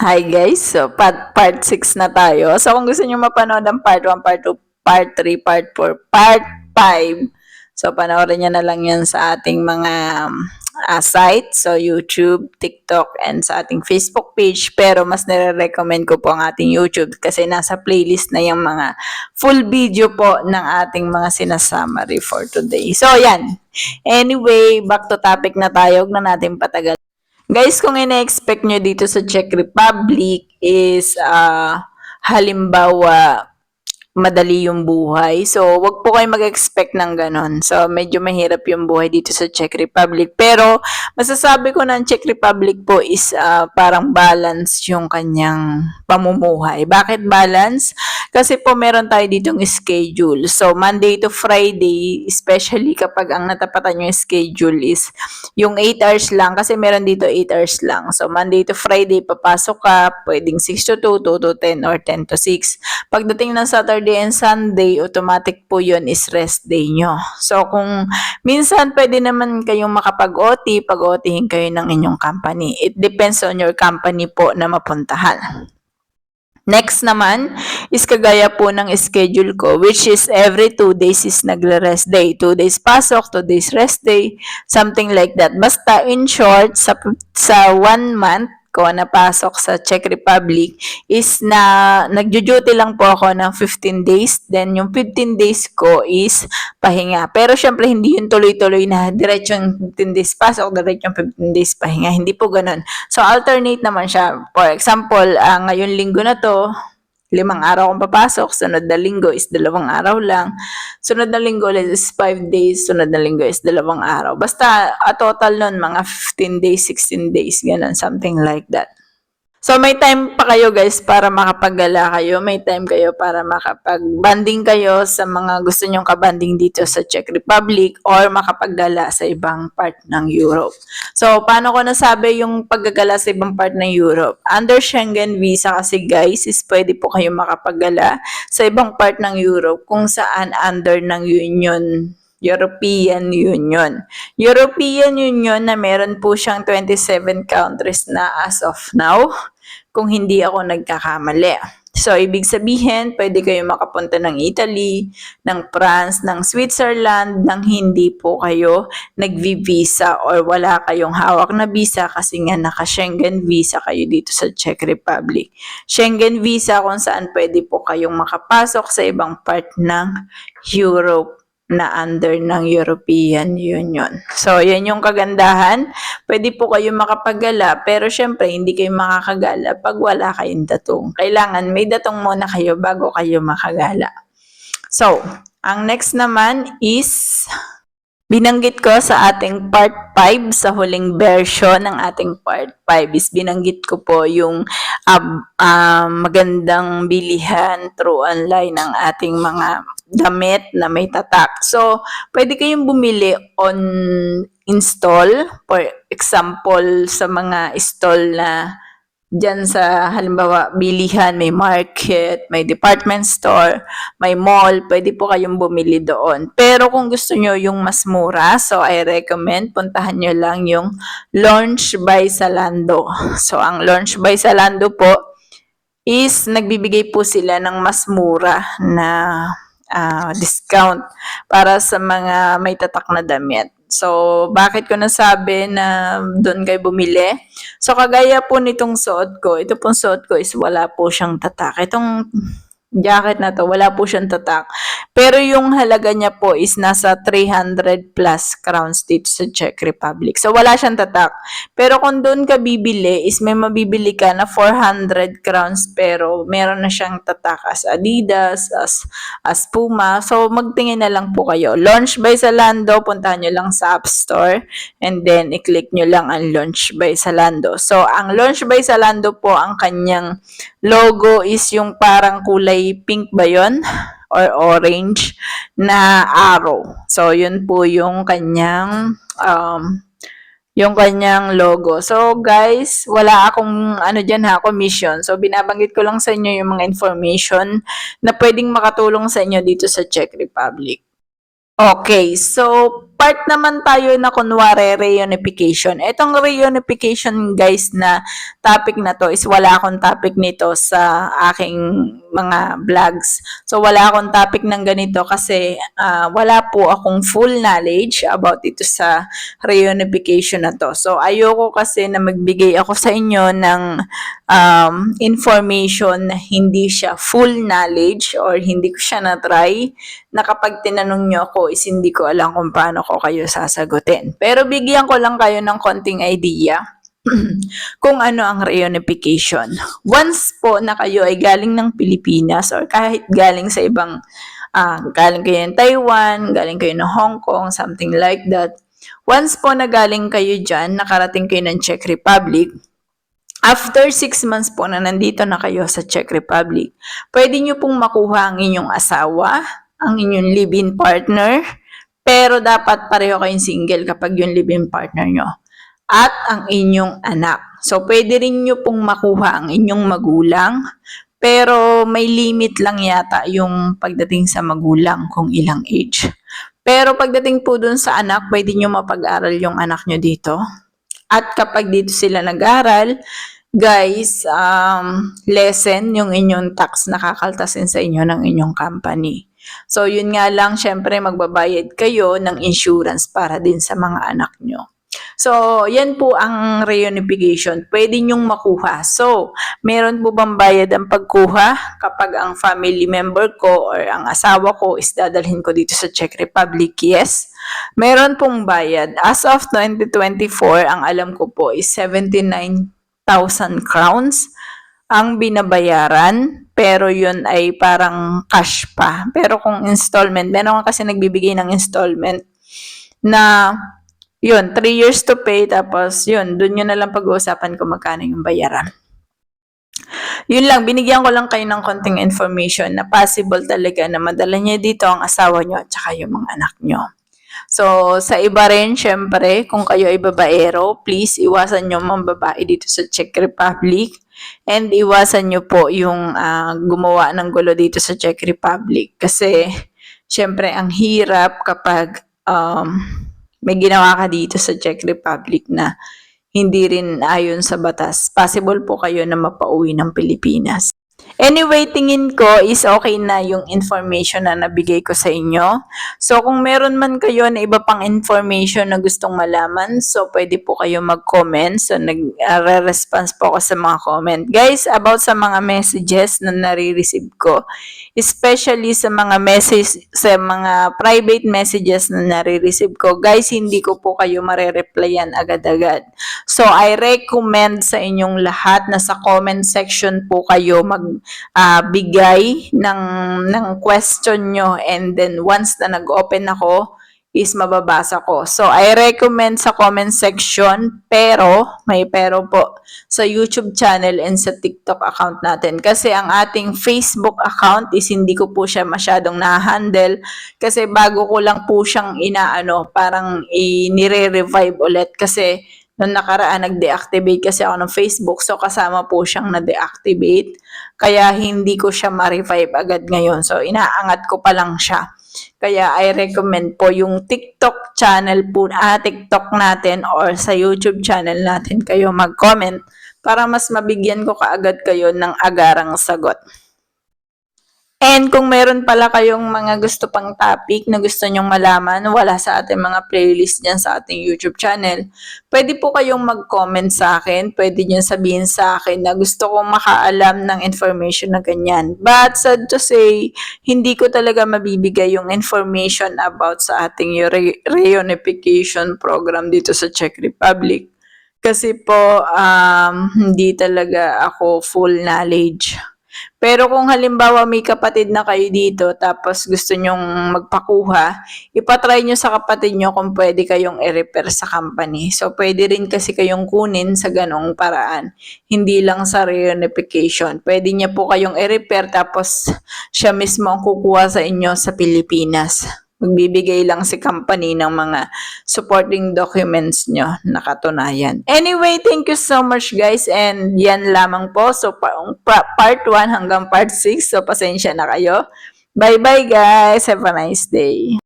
Hi guys, so part, part 6 na tayo. So kung gusto niyo mapanood ang part 1, part 2, part 3, part 4, part 5, so panoorin niyo na lang yan sa ating mga um, ah, site, so YouTube, TikTok, and sa ating Facebook page. Pero mas nire-recommend ko po ang ating YouTube kasi nasa playlist na yung mga full video po ng ating mga sinasummary for today. So yan. Anyway, back to topic na tayo. Huwag na natin patagal. Guys, kung ina-expect nyo dito sa Czech Republic is ah, halimbawa madali yung buhay. So, wag po kayo mag-expect ng ganon. So, medyo mahirap yung buhay dito sa Czech Republic. Pero, masasabi ko na ang Czech Republic po is ah, parang balance yung kanyang pamumuhay. Bakit balance? Kasi po meron tayo ditong schedule. So, Monday to Friday, especially kapag ang natapatan yung schedule is yung 8 hours lang. Kasi meron dito 8 hours lang. So, Monday to Friday, papasok ka, pwedeng 6 to 2, 2 to 10, or 10 to 6. Pagdating ng Saturday and Sunday, automatic po yun is rest day nyo. So, kung minsan pwede naman kayong makapag-OT, pag-OThin kayo ng inyong company. It depends on your company po na mapuntahan. Next naman is kagaya po ng schedule ko which is every two days is nagre-rest day. Two days pasok, two days rest day, something like that. Basta in short, sa, sa one month ko na pasok sa Czech Republic is na nagjo-duty lang po ako ng 15 days. Then yung 15 days ko is pahinga. Pero syempre hindi yun tuloy-tuloy na diretsong 15 days pasok, diretsong 15 days pahinga. Hindi po ganun. So alternate naman siya. For example, ah, ngayon linggo na to, limang araw akong papasok, sunod na linggo is dalawang araw lang, sunod na linggo ulit is 5 days, sunod na linggo is dalawang araw. Basta a total nun, mga 15 days, 16 days, ganun, something like that. So may time pa kayo guys para makapagala kayo, may time kayo para makapag-banding kayo sa mga gusto nyong kabanding dito sa Czech Republic or makapaggala sa ibang part ng Europe. So paano ko nasabi yung paggagala sa ibang part ng Europe? Under Schengen visa kasi guys is pwede po kayo makapaggala sa ibang part ng Europe kung saan under ng Union European Union. European Union na meron po siyang 27 countries na as of now, kung hindi ako nagkakamali. So, ibig sabihin, pwede kayo makapunta ng Italy, ng France, ng Switzerland, nang hindi po kayo nagvi-visa or wala kayong hawak na visa kasi nga naka-Schengen visa kayo dito sa Czech Republic. Schengen visa kung saan pwede po kayong makapasok sa ibang part ng Europe na under ng European Union. So, yan yung kagandahan. Pwede po kayo makapagala, pero syempre, hindi kayo makakagala pag wala kayong datong. Kailangan may datong muna kayo bago kayo makagala. So, ang next naman is Binanggit ko sa ating part 5, sa huling version ng ating part 5 is binanggit ko po yung um, um, magandang bilihan through online ng ating mga damit na may tatak. So, pwede kayong bumili on install. For example, sa mga stall na Diyan sa halimbawa bilihan, may market, may department store, may mall, pwede po kayong bumili doon. Pero kung gusto nyo yung mas mura, so I recommend puntahan nyo lang yung Launch by Zalando. So ang Launch by Zalando po is nagbibigay po sila ng mas mura na ah, discount para sa mga may tatak na damit. So, bakit ko nasabi na doon kayo bumili? So, kagaya po nitong suot ko, ito pong suot ko is wala po siyang tatak. Itong jacket na to, wala po siyang tatak. Pero yung halaga niya po is nasa 300 plus crowns dito sa Czech Republic. So, wala siyang tatak. Pero kung doon ka bibili, is may mabibili ka na 400 crowns pero meron na siyang tatak as Adidas, as, as Puma. So, magtingin na lang po kayo. Launch by Zalando, puntahan nyo lang sa App Store and then i-click nyo lang ang Launch by Zalando. So, ang Launch by Zalando po, ang kanyang logo is yung parang kulay pink ba yon or orange na arrow. So, yun po yung kanyang um, yung kanyang logo. So, guys, wala akong ano dyan ha, commission. So, binabanggit ko lang sa inyo yung mga information na pwedeng makatulong sa inyo dito sa Czech Republic. Okay, so part naman tayo na kunwari reunification. Itong reunification guys na topic na to is wala akong topic nito sa aking mga vlogs. So wala akong topic ng ganito kasi ah, wala po akong full knowledge about ito sa reunification na to. So ayoko kasi na magbigay ako sa inyo ng um, information na hindi siya full knowledge or hindi ko siya na-try na kapag tinanong nyo ako is hindi ko alam kung paano ko kayo sasagutin. Pero bigyan ko lang kayo ng konting idea kung ano ang reunification. Once po na kayo ay galing ng Pilipinas or kahit galing sa ibang, ah, galing kayo ng Taiwan, galing kayo ng Hong Kong, something like that. Once po na galing kayo dyan, nakarating kayo ng Czech Republic, After six months po na nandito na kayo sa Czech Republic, pwede nyo pong makuha ang inyong asawa, ang inyong live-in partner, pero dapat pareho kayong single kapag yung live-in partner nyo. At ang inyong anak. So, pwede rin nyo pong makuha ang inyong magulang, pero may limit lang yata yung pagdating sa magulang kung ilang age. Pero pagdating po dun sa anak, pwede nyo mapag-aral yung anak nyo dito. At kapag dito sila nag-aral, guys, um, lessen yung inyong tax na kakaltasin sa inyo ng inyong company. So, yun nga lang, syempre, magbabayad kayo ng insurance para din sa mga anak nyo. So, yan po ang reunification. Pwede nyong makuha. So, meron po bang bayad ang pagkuha kapag ang family member ko or ang asawa ko is dadalhin ko dito sa Czech Republic? Yes. Meron pong bayad. As of 2024, ang alam ko po is 79,000 crowns ang binabayaran. Pero yun ay parang cash pa. Pero kung installment, meron kasi nagbibigay ng installment na yun, 3 years to pay, tapos yun, dun yun na lang pag-uusapan kung magkano yung bayaran. Yun lang, binigyan ko lang kayo ng konting information na possible talaga na madala niya dito ang asawa nyo at saka yung mga anak nyo. So, sa iba rin, syempre, kung kayo ay babaero, please iwasan nyo mga babae dito sa Czech Republic and iwasan nyo po yung ah, gumawa ng gulo dito sa Czech Republic kasi syempre ang hirap kapag um, may ginawa ka dito sa Czech Republic na hindi rin ayon sa batas. Possible po kayo na mapauwi ng Pilipinas. Anyway, tingin ko is okay na yung information na nabigay ko sa inyo. So, kung meron man kayo na iba pang information na gustong malaman, so pwede po kayo mag-comment. So, nag-response po ako sa mga comment. Guys, about sa mga messages na nare-receive ko, especially sa mga message, sa mga private messages na nare-receive ko, guys, hindi ko po kayo mare-replyan agad-agad. So, I recommend sa inyong lahat na sa comment section po kayo mag ah, bigay ng, ng question nyo and then once na nag-open ako, is mababasa ko. So, I recommend sa comment section, pero, may pero po, sa YouTube channel and sa TikTok account natin. Kasi ang ating Facebook account is hindi ko po siya masyadong na-handle kasi bago ko lang po siyang inaano, parang i-nire-revive ulit kasi Noong nakaraan, nag-deactivate kasi ako ng Facebook. So, kasama po siyang na-deactivate. Kaya, hindi ko siya ma-revive agad ngayon. So, inaangat ko pa lang siya. Kaya, I recommend po yung TikTok channel po, ah, TikTok natin or sa YouTube channel natin kayo mag-comment para mas mabigyan ko kaagad kayo ng agarang sagot. And kung meron pala kayong mga gusto pang topic na gusto nyong malaman, wala sa ating mga playlist dyan sa ating YouTube channel, pwede po kayong mag-comment sa akin. Pwede nyo sabihin sa akin na gusto kong makaalam ng information na ganyan. But sad to say, hindi ko talaga mabibigay yung information about sa ating re- reunification program dito sa Czech Republic. Kasi po, um, hindi talaga ako full knowledge. Pero kung halimbawa may kapatid na kayo dito tapos gusto nyong magpakuha, ipatry nyo sa kapatid nyo kung pwede kayong i-repair sa company. So, pwede rin kasi kayong kunin sa ganong paraan. Hindi lang sa reunification. Pwede niya po kayong i-repair tapos siya mismo ang kukuha sa inyo sa Pilipinas magbibigay lang si company ng mga supporting documents nyo na katunayan. Anyway, thank you so much guys and yan lamang po. So pa- pa- part 1 hanggang part 6. So pasensya na kayo. Bye bye guys. Have a nice day.